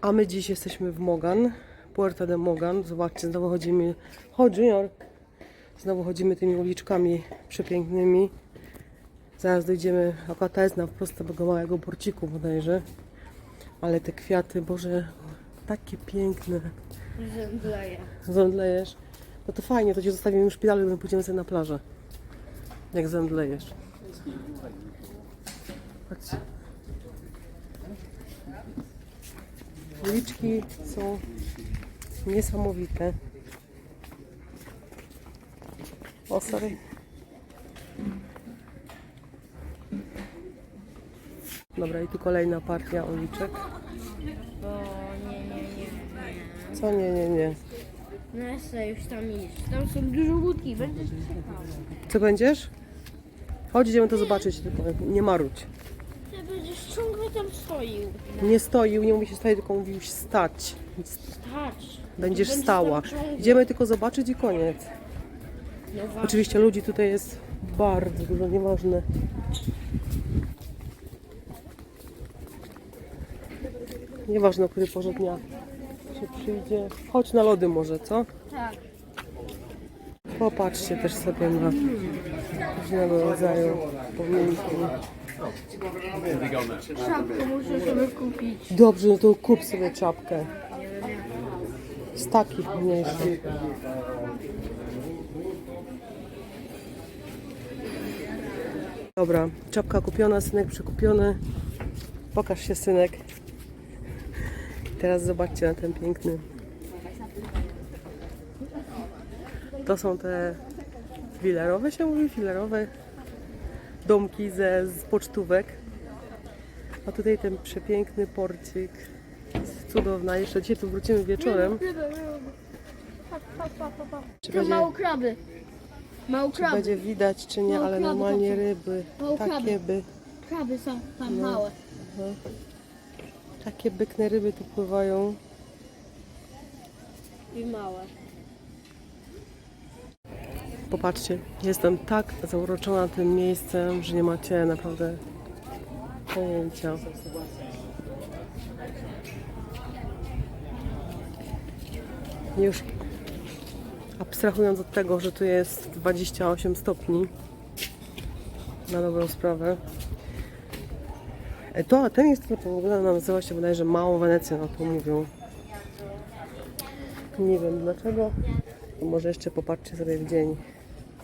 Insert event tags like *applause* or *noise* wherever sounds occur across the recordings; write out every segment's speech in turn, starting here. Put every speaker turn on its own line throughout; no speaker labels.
A my dziś jesteśmy w Mogan, Puerta de Mogan. Zobaczcie, znowu chodzimy. Chodź, Junior. Znowu chodzimy tymi uliczkami przepięknymi. Zaraz dojdziemy, akurat ta jest na wprost tego małego porciku bodajże. Ale te kwiaty, Boże, takie piękne.
Zemdleję.
Zemdlejesz. No to fajnie, to cię zostawimy w szpitalu i my pójdziemy sobie na plażę. Jak zemdlejesz. Patrzcie. Uliczki są niesamowite. O, sorry. Dobra, i tu kolejna partia uliczek.
Bo nie, nie, nie.
Co? Nie, nie, nie.
No ja chcę już tam iść. Tam są dużo łódki, będę czekał.
Co będziesz? Chodź, idziemy to zobaczyć, tylko nie marudź.
Tam stoił.
Nie stoił, nie mówi się stoi, tylko mówił się stać.
Stać.
Będziesz
Będziesz
stała.
tam ciągle.
Idziemy tylko zobaczyć i koniec.
No właśnie.
Oczywiście ludzi tutaj jest bardzo dużo, nieważne. Nieważne, o której porze dnia się przyjdzie. Chodź na lody może, co?
Tak.
Popatrzcie też sobie na różnego rodzaju pomniki.
Szapkę muszę sobie kupić.
Dobrze, no to kup sobie czapkę. Z takich mniejszych. Dobra, czapka kupiona, synek przekupiony. Pokaż się, synek. Teraz zobaczcie na ten piękny. To są te filerowe się mówi, filerowe domki ze z pocztówek. A tutaj ten przepiękny porcik. Jest cudowna. Jeszcze dzisiaj tu wrócimy wieczorem. Czy będzie, czy będzie widać, czy nie, ale normalnie ryby. Takie by,
Kraby są tam
No.
małe.
takie bykne ryby tu pływają.
I małe.
Popatrzcie, jestem tak zauroczona tym miejscem, że nie macie naprawdę pojęcia. Już abstrahując od tego, że tu jest 28 stopni, na dobrą sprawę. E, To, ten jest w ogóle nazywa się bodajże Małą Wenecją, na to mówią. Nie wiem dlaczego. Może jeszcze popatrzcie sobie w dzień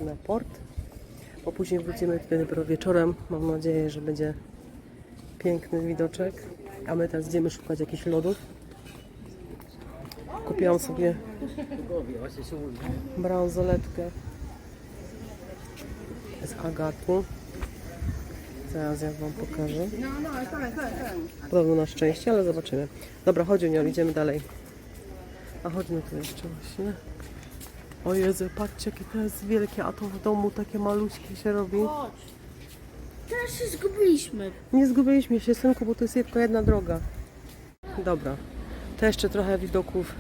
na port, bo później wrócimy tutaj dopiero wieczorem. Mam nadzieję, że będzie piękny widoczek. A my teraz idziemy szukać jakichś lodów. Kupiłam sobie bransoletkę z agatu. Zaraz ja Wam pokażę. Podobno na szczęście, ale zobaczymy. Dobra, chodź Junior, idziemy dalej. A chodźmy tu jeszcze właśnie. O Jezu, patrzcie jakie to jest wielkie, a to w domu takie maluśkie się robi.
Chodź. Teraz się zgubiliśmy.
Nie zgubiliśmy się, synku, bo to jest tylko jedna droga. Dobra, to jeszcze trochę widoków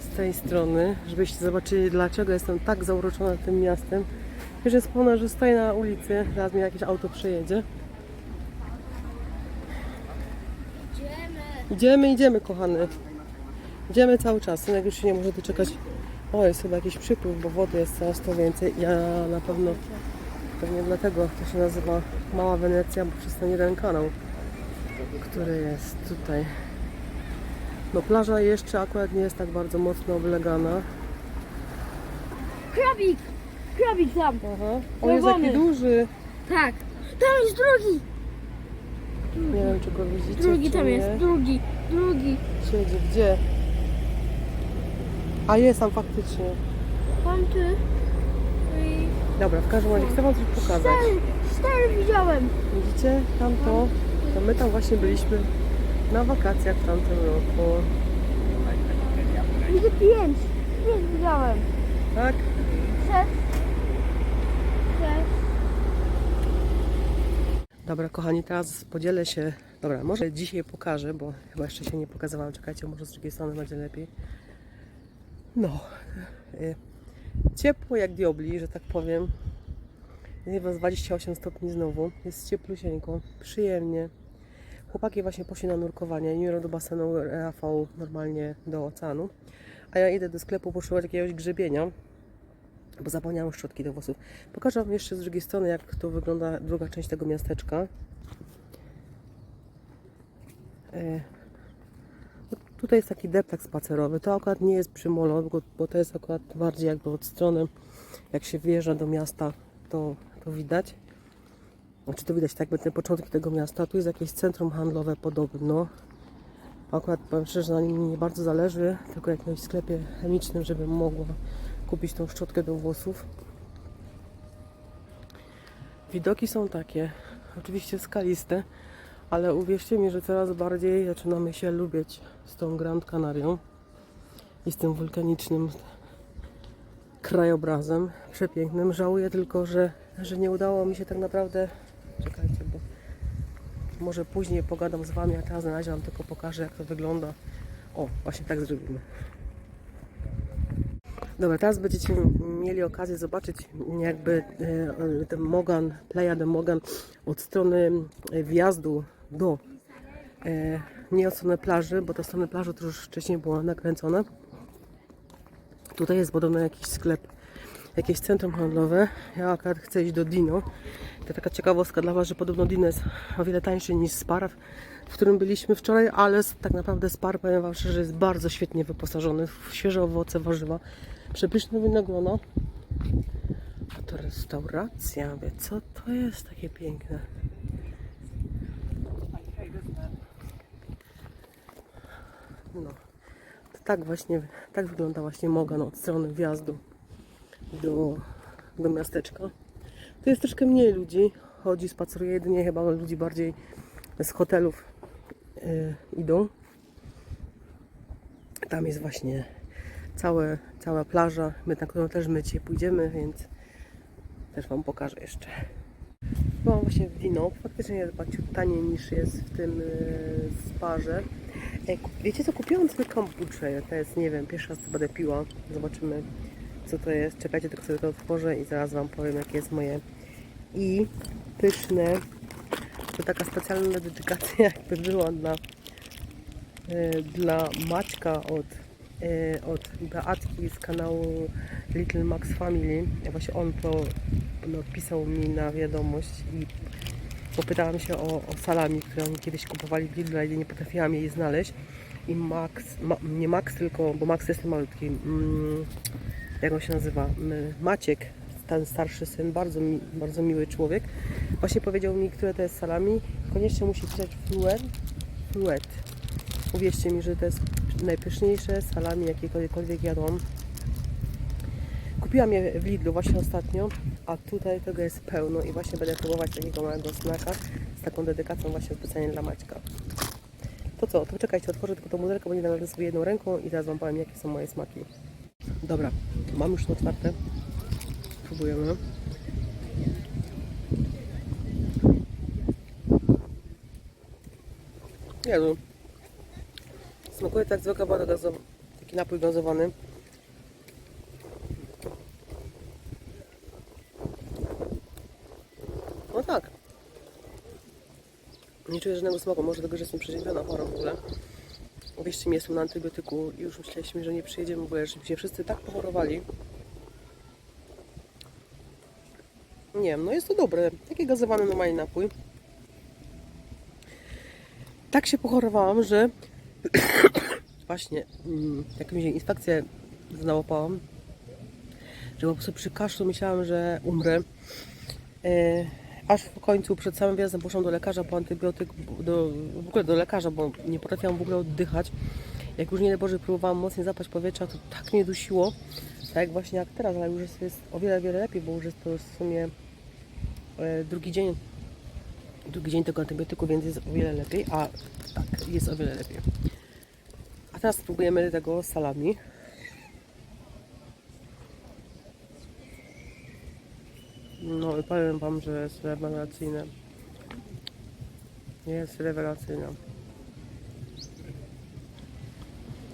z tej strony, żebyście zobaczyli, dlaczego jestem tak zauroczona tym miastem. Już jest pełne, że stoję na ulicy, zaraz mi jakieś auto przejedzie.
Idziemy.
Idziemy, idziemy, kochany. Idziemy cały czas. Synek już się nie może doczekać. O, jest chyba jakiś przypływ, bo wody jest coraz to więcej. Ja na pewno, pewnie dlatego to się nazywa Mała Wenecja, bo przez ten jeden kanał, który jest tutaj. No plaża jeszcze akurat nie jest tak bardzo mocno oblegana.
Krabik! Krabik tam.
Aha. O, jest
Czerwony.
duży.
Tak. Tam jest drugi.
Nie wiem, czy go widzicie,
Drugi
czy
tam
nie.
jest. Drugi. Drugi.
Siedzi, gdzie? A jest tam faktycznie.
Tamty. I...
Dobra, w każdym razie chcę wam coś pokazać.
Cztery. Cztery widziałem.
Widzicie tamto? To my tam właśnie byliśmy na wakacjach w tamtym roku.
Widzę pięć. Pięć widziałem.
Tak?
Sześć. Sześć.
Dobra, kochani, teraz podzielę się. Dobra, może dzisiaj pokażę, bo chyba jeszcze się nie pokazywałam. Czekajcie, może z drugiej strony będzie lepiej. No. y, Ciepło jak diobli, że tak powiem. Chyba z 28 stopni znowu. Jest cieplusieńko, przyjemnie. chłopaki właśnie poszli na nurkowanie. Junior do basenu, Rafał normalnie do oceanu. A ja idę do sklepu poszukiwać jakiegoś grzebienia, bo zapomniałam szczotki do włosów. Pokażę Wam jeszcze z drugiej strony, jak to wygląda druga część tego miasteczka. Tutaj jest taki deptak spacerowy. To akurat nie jest przy molo, bo, to jest akurat bardziej jakby od strony, jak się wjeżdża do miasta, to, to widać. Znaczy to widać tak jakby te początki tego miasta. Tu jest jakieś centrum handlowe podobno. Akurat powiem szczerze, na nim nie bardzo zależy, tylko w jakimś sklepie chemicznym, żebym mogła kupić tą szczotkę do włosów. Widoki są takie, oczywiście skaliste, ale uwierzcie mi, że coraz bardziej zaczynamy się lubić z tą Grand Canarią i z tym wulkanicznym krajobrazem przepięknym. Żałuję tylko, że, że nie udało mi się tak naprawdę. Czekajcie, bo może później pogadam z Wami, a teraz na razie Wam tylko pokażę, jak to wygląda. O, właśnie tak zrobimy. Dobra, teraz będziecie mieli okazję zobaczyć jakby e, ten Mogan, Playa de Mogan od strony e, wjazdu do e, nie od strony plaży, bo ta strona plaży to już wcześniej była nakręcona. Tutaj jest podobno jakiś sklep, jakieś centrum handlowe. Ja akurat chcę iść do Dino. To taka ciekawostka dla Was, że podobno Dino jest o wiele tańszy niż Spar, w którym byliśmy wczoraj, ale tak naprawdę Spar, powiem Wam szczerze, jest bardzo świetnie wyposażony w świeże owoce, warzywa, przepyszne winogrono. A to restauracja, wie co to jest takie piękne. No, to tak właśnie, tak wygląda właśnie Mogan od strony wjazdu do, do miasteczka. Tu jest troszkę mniej ludzi, chodzi, spaceruje jedynie chyba ludzi bardziej z hotelów idą. Tam jest właśnie całe, cała plaża. My na którą też my dzisiaj pójdziemy, więc też Wam pokażę jeszcze. Byłam właśnie w wino. Faktycznie jest chyba ciut taniej niż jest w tym y, sparze. E, Wiecie co, kupiłam sobie kombuczę. To jest, nie wiem, pierwszy raz to będę piła. Zobaczymy co to jest. Czekajcie, tylko sobie to otworzę i zaraz Wam powiem jakie jest moje. I pyszne. To taka specjalna dedykacja *laughs* jakby była dla, e, dla Maćka od, e, od Beatki z kanału Little Max Family. Właśnie on to no, pisał mi na wiadomość i popytałam się o, o salami, które oni kiedyś kupowali w Lidlu, ale nie potrafiłam jej znaleźć. I Max, ma, nie Max, tylko, bo Max jest malutki, mm, jak on się nazywa, Maciek, ten starszy syn, bardzo, mi, bardzo miły człowiek, właśnie powiedział mi, które to jest salami. Koniecznie musi pisać fluet. fluet. Uwierzcie mi, że to jest najpyszniejsze salami, jakiekolwiek jadłam. Kupiłam je w Lidlu właśnie ostatnio, a tutaj tego jest pełno i właśnie będę próbować takiego małego snacka z taką dedykacją właśnie specjalnie dla Maćka. To co, to czekajcie, otworzę tylko tą modelkę, bo nie dam sobie jedną ręką i zaraz Wam powiem, jakie są moje smaki. Dobra, mam już to otwarte. Próbujemy. Jezu. Smakuje tak zwykła woda gazowa, taki napój gazowany. No tak. Nie czuję żadnego smaku, może dlatego, że jestem przeziębiona chora w ogóle. Uwierzcie mi, jestem na antybiotyku i już myśleliśmy, że nie przyjedziemy, bo żebyśmy wszyscy tak pochorowali. Nie no jest to dobre. Taki gazowany normalny napój. Tak się pochorowałam, że *coughs* właśnie mm, jakąś infekcję znałapałam, że po prostu przy kaszlu myślałam, że umrę. E, aż w końcu przed samym wjazdem poszłam do lekarza po antybiotyk, do, w ogóle do lekarza, bo nie potrafiłam w ogóle oddychać. Jak już nie daj Boże próbowałam mocniej zapać powietrza, to tak mnie dusiło, tak właśnie jak teraz, ale już jest, o wiele, wiele lepiej, bo już jest to w sumie drugi dzień, drugi dzień tego antybiotyku, więc jest o wiele lepiej, a tak, jest o wiele lepiej. A teraz spróbujemy tego salami. No i powiem Wam, że jest rewelacyjne. Jest rewelacyjna.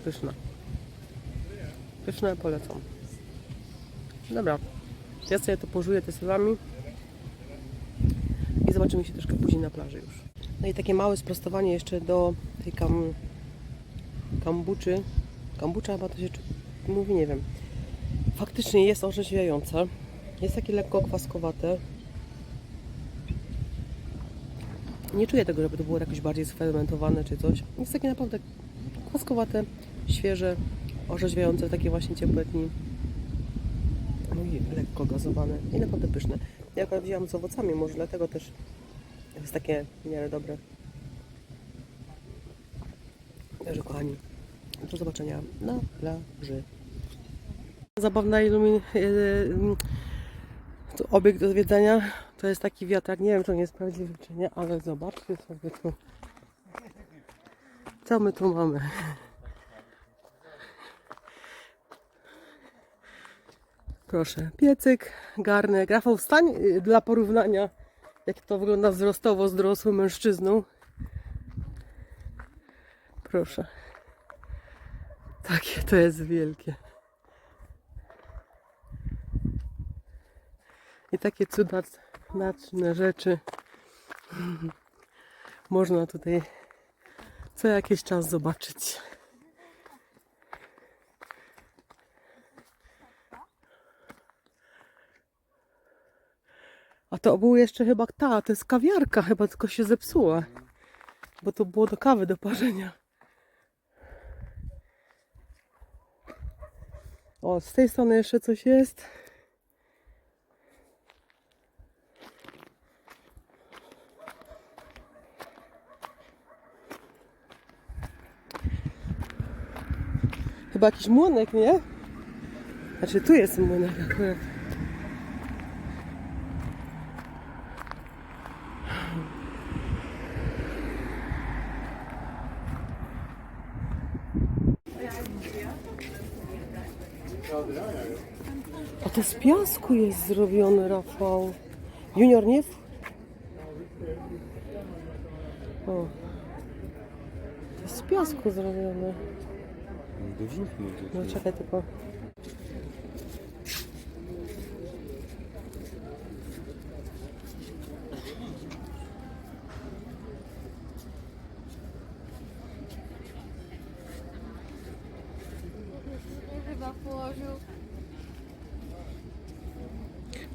Pyszna. Pyszne polecam. Dobra. Ja sobie to pożuję te salami. Zobaczymy się troszkę później na plaży już. No i takie małe sprostowanie jeszcze do tej kam, kambuczy. Kambucza chyba to się mówi, nie wiem. Faktycznie jest orzeźwiające. Jest takie lekko kwaskowate. Nie czuję tego, żeby to było jakoś bardziej sfermentowane czy coś. Jest takie naprawdę kwaskowate, świeże, orzeźwiające, takie właśnie ciepłe dni. No i lekko gazowane i naprawdę pyszne. Ja akurat wzięłam z owocami, może dlatego też jest takie miarę dobre. Także kochani, do zobaczenia na plaży. Zabawna ilumin... Yy, tu obiekt do zwiedzania to jest taki wiatrak. Nie wiem, czy on jest prawdziwy, czy nie, ale zobaczcie sobie tu. Co my tu mamy? Proszę, piecyk, garnek. Rafał, wstań y, dla porównania, jak to wygląda wzrostowo z dorosłym mężczyzną. Proszę. Takie to jest wielkie. I takie cudaczne rzeczy *laughs* można tutaj co jakiś czas zobaczyć. To był jeszcze chyba ta, to jest kawiarka, chyba tylko się zepsuła. Bo to było do kawy, do parzenia. O, z tej strony jeszcze coś jest. Chyba jakiś młonek, nie? Znaczy tu jest młonek akurat. To z piasku jest zrobione, Rafał. Junior nie? O. To jest z piasku zrobione.
Dorzućmy to.
No czekaj tylko.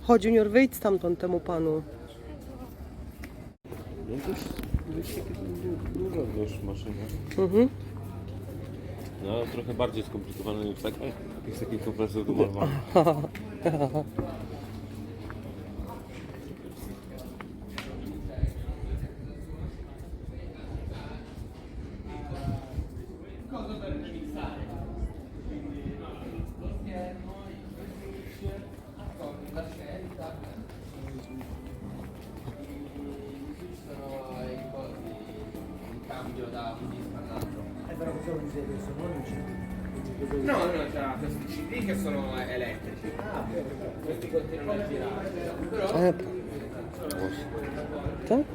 Chodź Junior, wyjdź stamtąd temu panu.
No to jest, to jest takie du- duża dość maszyna.
Mhm.
No trochę bardziej skomplikowane niż taka. Jest taki kompresor do malowania. *laughs*
Ось. Так?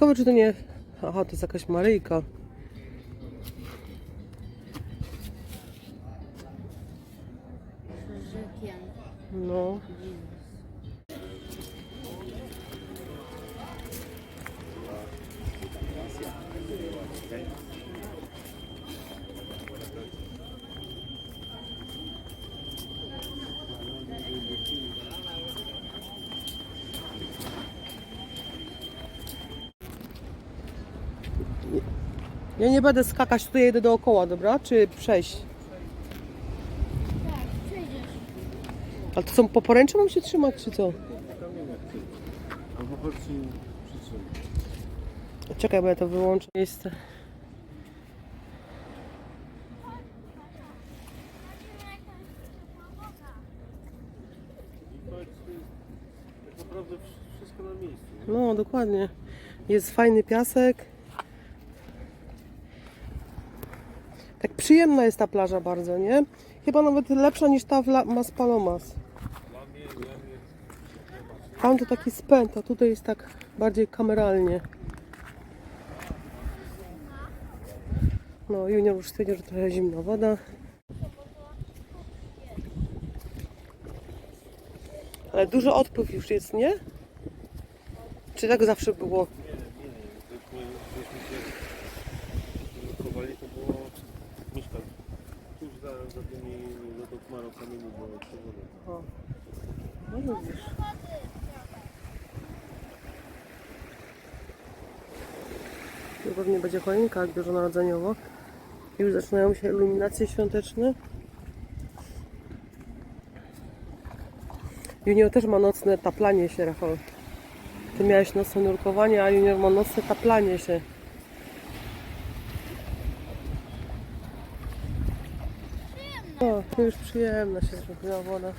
Ciekawe, czy to nie... Aha, to jest jakaś Maryjka. No. Nie będę skakać, tutaj jedę dookoła, dobra? Czy przejść?
Tak, przejdziesz.
Ale to są po poręczy mam się trzymać, czy co? Czekaj, bo ja to wyłączę miejsce. No, dokładnie. Jest fajny piasek. Tak przyjemna jest ta plaża bardzo, nie? Chyba nawet lepsza niż ta w La- Mas Palomas. Tam to taki spęd, a tutaj jest tak bardziej kameralnie. No, Junior już stwierdził, że trochę zimna woda. Ale dużo odpływ już jest, nie? Czy tak zawsze było?
Chowali to było mieszkać. Tuż za, tymi, było.
O. No widzisz. Tu pewnie będzie choinka bożonarodzeniowo. Już zaczynają się iluminacje świąteczne. Junior też ma nocne taplanie się, Rafał. Ty miałeś nocne nurkowanie, a Junior ma nocne taplanie się. To już przyjemna się zrobiła woda.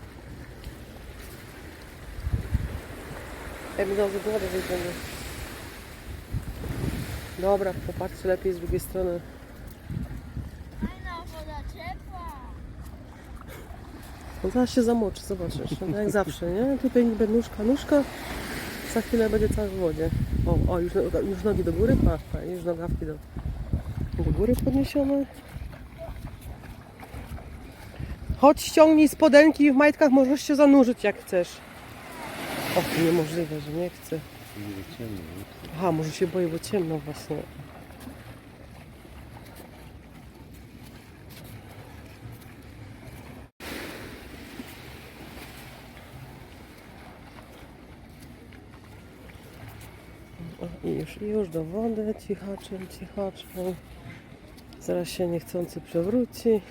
Ja bym dał z wodę wyjdziemy. Dobra, popatrzcie lepiej z drugiej strony.
Fajna woda ciepła.
No zaraz się zamoczy, zobaczysz. No, jak zawsze, nie? Tutaj niby nóżka, nóżka. Za chwilę będzie cały w wodzie. O, o już, już nogi do góry? Patrz, już nogawki do, do góry podniesione. Chodź, ściągnij spodenki w majtkach możesz się zanurzyć jak chcesz. O, to niemożliwe, że nie chcę. Aha, może się boję, bo ciemno właśnie. O, I już, i już do wody, cichaczem, cichaczem. Zaraz się niechcący przewróci.